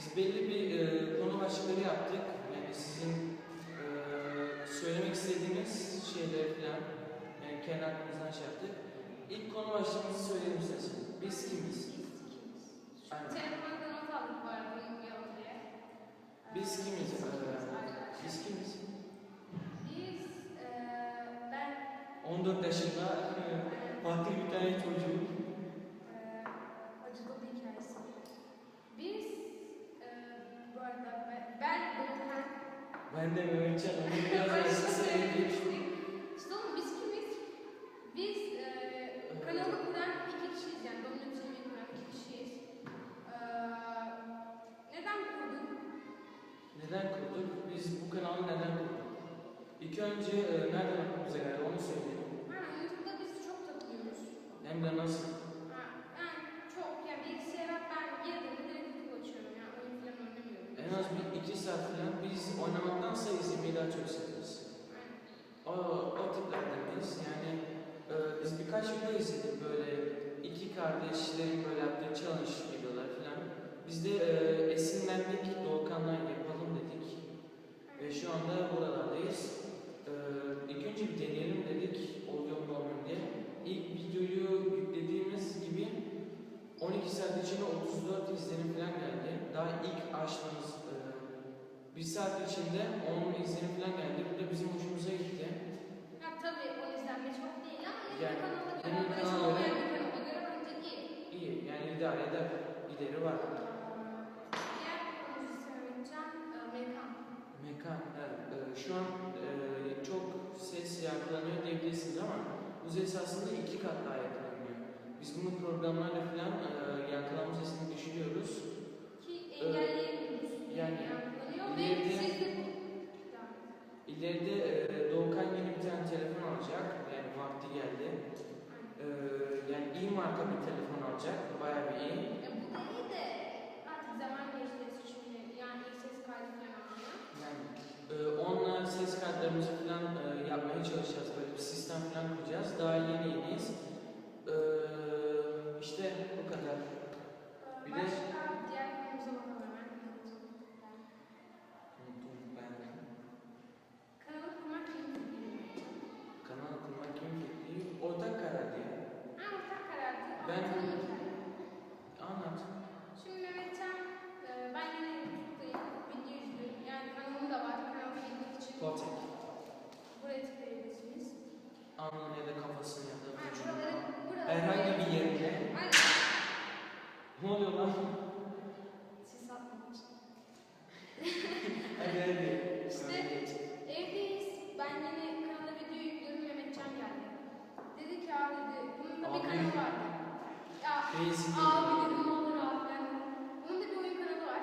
Biz belli bir e, konu başlıkları yaptık. Sizin e, söylemek istediğiniz şeyler falan yani kendi aklınızdan şey yaptık. İlk konu başlığımızı söyleyelim misiniz? Biz kimiz? Aynen. Telefonda not aldık bu arada unutmayalım diye. Biz kimiz? Biz kimiz? Biz, eee ben 14 yaşında e, Fatih bir tane çocuğum. eee acıklı hikayesi. Biz, eee bu arada ben, ben Doğukan. Ben de Mehmetcan, onu biraz yaşlı söyleyeyim. İşte oğlum biz kimiz? Biz eee kanalı kuran iki kişiyiz yani Domino TV'yi kuran iki kişiyiz. Eee neden kurduk? Neden kurduk? Biz bu kanalı neden kurduk? İlk önce e, nereden aklımıza geldi onu söyleyelim. Ha, YouTube'da biz çok takılıyoruz. De nasıl? Ha, yani çok ya bilgisayara ben girdiğimde direkt YouTube açıyorum yani oyun falan oynamıyorum. En az bir iki saat falan biz oynamaktansa izlemeyi daha çok severiz. O, o tiplerdenyiz. Yani e, biz birkaç video izledik böyle iki kardeşlerin böyle yaptığı challenge videolar falan. Biz de e, esinlendik, Doğukan'la yapalım dedik. Ve şu anda buralardayız. E, ilk önce bir deneyelim dedik, oluyor mu olmuyor mu diye. İlk videoyu yüklediğimiz gibi 12 saat içinde 34 izlenim falan geldi. Daha ilk açtığımız e, bir saat içinde 10 izlenim falan geldi. Bu da bizim hoşumuza gitti. Ya tabii o izlenme çok değil ama yeni Yani, yeni bir kanala göre- göre, bir kanala göre bence iyi. İyi, yani idare eder. Gideri var. Diğer konumuz ise Mehmetcan, e, Mekan. Mekan, evet. E, şu an e, çok ses yankılanıyor diyebilirsiniz ama bu ses aslında iki kat daha yankılanıyor. Biz bunu programlarla falan e, yankılanma sesini düşürüyoruz. Ki engelleyebiliyoruz. Ee, yani yankılanıyor ve ileride-. İleride e, Doğukan yeni bir tane telefon alacak. Yani vakti geldi. E, yani iyi marka bir telefon alacak. Bayağı bir iyi. E, bu da iyi de artık zaman geçti şimdi yani ilk ses kaydı falan almıyor. Yani e, onunla ses kartlarımızı falan e, yapmaya çalışacağız. Böyle bir sistem falan kuracağız. Daha yeni yeniyiz. E, işte bu kadar. E, Bir de- Başka diğer konumuza bakalım hemen. Unuttum ben. Kanalı kurmak kim fikri? Kanal kurmak kim fikri? Ortak karar diye. Ha ortak karardı. Ben- Anlatalım hikayeyi. Anlat. Şimdi Mehmetcan, e, ben yine YouTube'dayım, video izliyorum. Yani kanalım da var, kanalıma gitmek için Potek. buraya tıklayabilirsiniz. Alnına ya da kafasına ya da buraları. Herhangi bir yerine. Ne oluyor lan? Siz atmak için. Hadi hadi. İşte evdeyiz, ben yine kanala video yüklüyorum, Mehmetcan geldi. Dedi ki abi dedi, bunun da bir kanalı var. Ya Reisi abi dedim ne olur abi ben. Bunun da bir oyun kanalı var.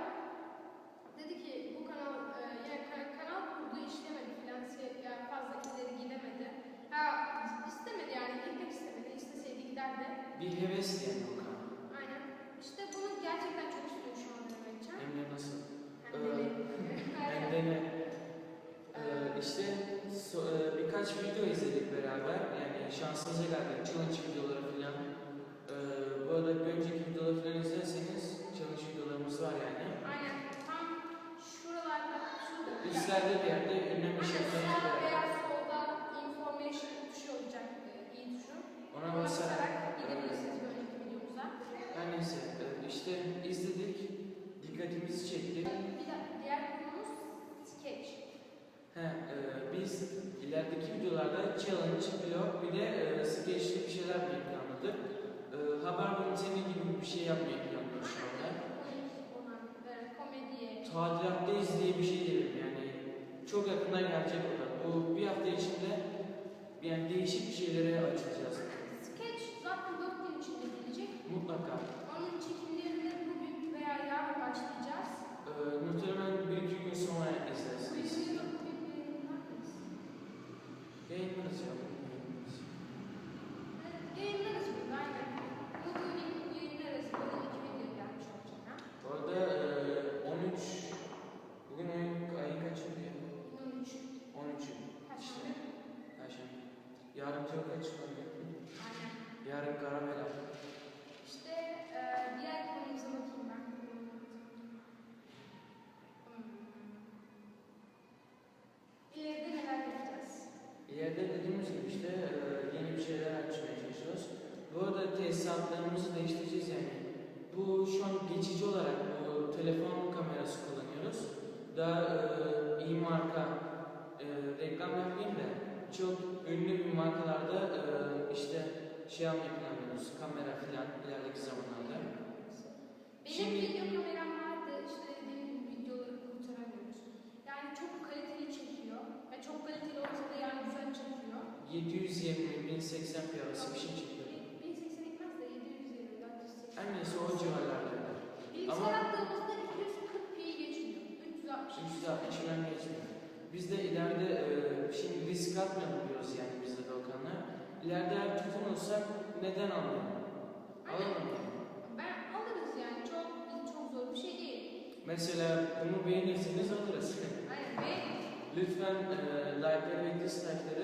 Dedi ki bu kanal, e, yani ka- kanal kurdu işlemedi filan, şey, yani fazla ileri gidemedi. Ha istemedi yani gitmek istemedi, isteseydi giderdi. Bir heves yani o kanal. Aynen. İşte bunu gerçekten çok istiyor şu anda Mehmetcan. Hem de nasıl? Hem de Hem de ne? Ee, işte so- e, birkaç video izledik beraber. Yani şansınıza geldi. Challenge videoları falan. Ee, bu arada bir önceki videoları falan izlerseniz challenge videolarımız var yani. Aynen. Tam şuralarda, şurada. Üstlerde bir yerde ünlem Aynen işaretlerimiz sağ var. veya solda information tuşu olacak, e, iyi tuşu. Ona Ona basarak basarak e, gidebilirsiniz bir önceki videomuza. her neyse e, işte izledik. Dikkatimizi çekti. Bir de diğer konumuz sketch. He, e, biz ilerideki videolarda challenge, vlog bir de e, sketchli bir şeyler yapmayı planladık. E, haber bülteni gibi bir şey yapmayı planlıyoruz şu anda. Olan, e, komediye. Tadilattayız diye bir şey diyelim yani. Çok yakında gelecek o da. Bu bir hafta içinde yani değişik bir şeylere açılacağız. Sketch zaten 4 gün içinde gelecek. Mutlaka. Onun çekimlerini bugün veya yarın başlayacağız. E, muhtemelen bir iki gün sonra izlersiniz. Bugün Yayınlarız ya. Yayınlarız burada aynen. Yarın Tokyo çıkıyor. Aynen. Yarın Karamela. İşte e, diğer konumuza bakayım ben. Hmm. İleride neler yapacağız? İleride dediğimiz gibi işte e, yeni bir şeyler açmaya çalışıyoruz. Bu tesisatlarımızı değiştireceğiz yani. Bu şu an geçici olarak bu telefon kamerası kullanıyoruz. Daha e, iyi marka e, reklam yapmayayım da çok ünlü bir markalarda e, işte şey yapmayı planlıyoruz. Kamera filan ilerideki zamanlarda. Benim Şimdi- video kameram vardı. İşte dediğim gibi videoları kurtaramıyoruz. Yani çok kaliteli çekiyor. Ve çok kaliteli olsa da yani güzel çekiyor. 720 1080 p arası bir şey çekiyor. 480. Her neyse o civarlarda. Ama- attığımızda 240p'yi geçmiyor. 360. 360 ben geçmiyor. Biz de ileride e, şimdi risk atmayalım diyoruz yani biz de Doğukan'la. İleride eğer tutunursak neden almayalım? Alalım mı? Ben alırız yani. Çok çok zor bir şey değil. Mesela bunu beğenirseniz alırız. Aynen. Ve Lütfen e, like'ları ve dislike'ları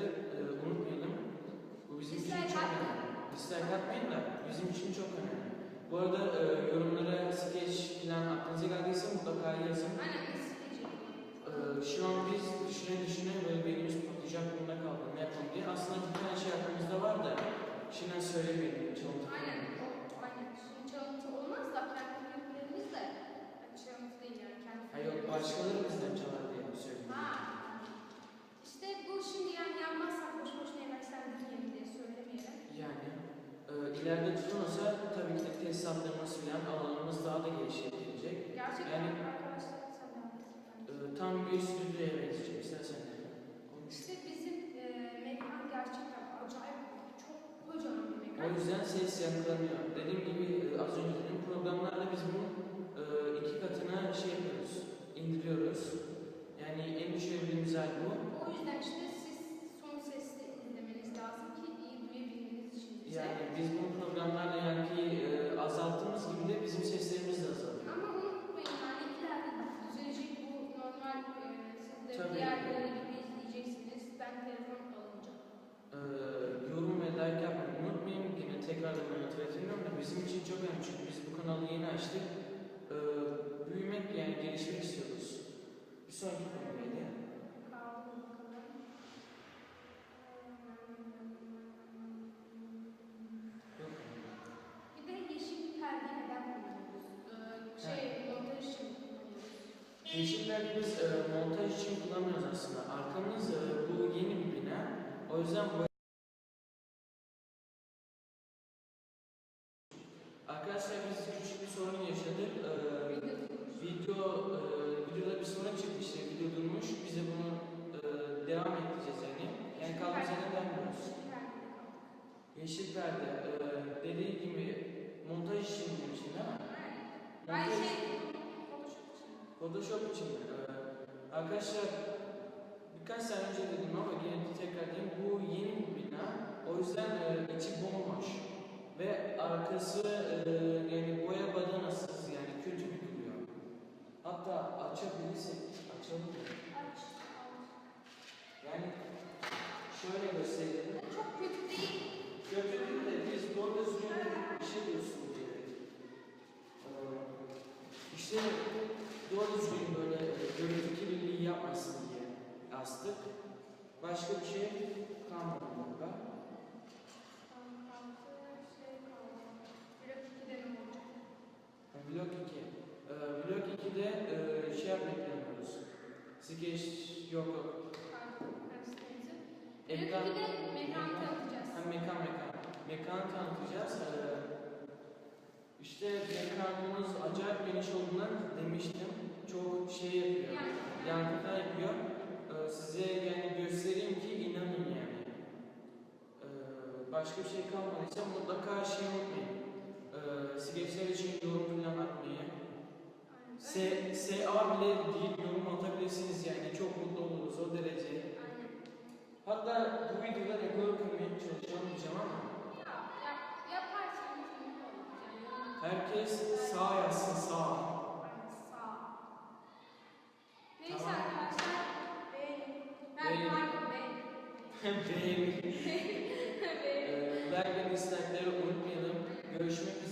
söylemeyelim. Çalıntı. Aynen. O, aynen. Şimdi çalıntı olmaz da kendi filmlerimiz de yani çalıntı değil yani kendi Hayır yok başkaları bizden çalar diye söyledim. Ha. İşte bu şimdi yani yanmazsak boş boşuna yemeksen dinleyelim diye söylemeyelim. Yani e, ileride tutunursa tabii ki de tesisatlarımız falan alanımız daha da gelişecek. Gerçekten Yani- arkadaşlar sen de. E, tam bir stüdyoya benzeyecek. İstersen. İşte bizim e, mekan gerçekten acayip çok kocaman bir O yüzden ses yankılanıyor. Dediğim gibi e, az önce dedim programlarda biz bunun e, iki katına şey yapıyoruz, indiriyoruz. Yani en düşürebildiğimiz hal bu. O yüzden işte siz son sesli izlemeniz lazım ki iyi duyabilmeniz için bize. Yani biz bu programlarla yankıyı e, azalttığımız gibi de bizim seslerimiz de azalıyor. Ama unutmayın yani ileride düzelecek bu normal e, siz de Tabii. diğerleri gibi izleyeceksiniz. Ben telefon alınca. E, yorum ve like yapmayı unutmayın. Yine tekrardan ben hatırlatıyorum da önemli çünkü biz bu kanalı yeni açtık. E, büyümek yani gelişmek istiyoruz. Bir sonraki konu neydi? Kaldı bakalım. Yok. Bir de yeşil perde neden kullanıyoruz? Ee, şey, montaj için kullanıyoruz. Yeşiller biz e, montaj için kullanmıyoruz aslında. Arkamız e, bu yeni bir bina. O yüzden bu arkadaşlar birkaç sene önce dedim ama yine tekrar diyeyim bu yeni bir bina o yüzden e, içi bomboş ve arkası e, yani boya badanasız yani kötü bir duruyor. Hatta açabilirsek açalım mı? Aç. Yani şöyle gösterelim. Çok kötü değil. Kötü değil de biz doğru düzgün bir şey diyorsun diye. Ee, İşte doğru düzgün böyle yapmasın diye astık. Başka bir şey kalmadı burada. Blok 2'de ne olacak? Ha, Blok 2. Ee, blok 2'de e, şey yapmayı planlıyoruz. Skeç yok yok. Karıştırıcı. Blok Ekran, 2'de mekan tanıtacağız. Ha, mekan mekan. Mekan tanıtacağız. Ee, işte mekanımız acayip geniş olduğundan demiştim. Çok şey yapıyor. Yani, Yankılar yapıyor. Ee, size yani göstereyim ki inanın yani. Ee, başka bir şey kalmadıysa mutlaka şey unutmayın. Ee, skeçler için yorum falan atmayı. S, SA bile değil yorum atabilirsiniz yani. Çok mutlu oluruz o derece. Aynen. Hatta bu videoda rekor kırmaya çalışacağım diyeceğim ama Ya, ya. Yani, herkes sağ yazsın sağ. Ee, Bergen İstekleri Unutmayalım. Görüşmek üzere.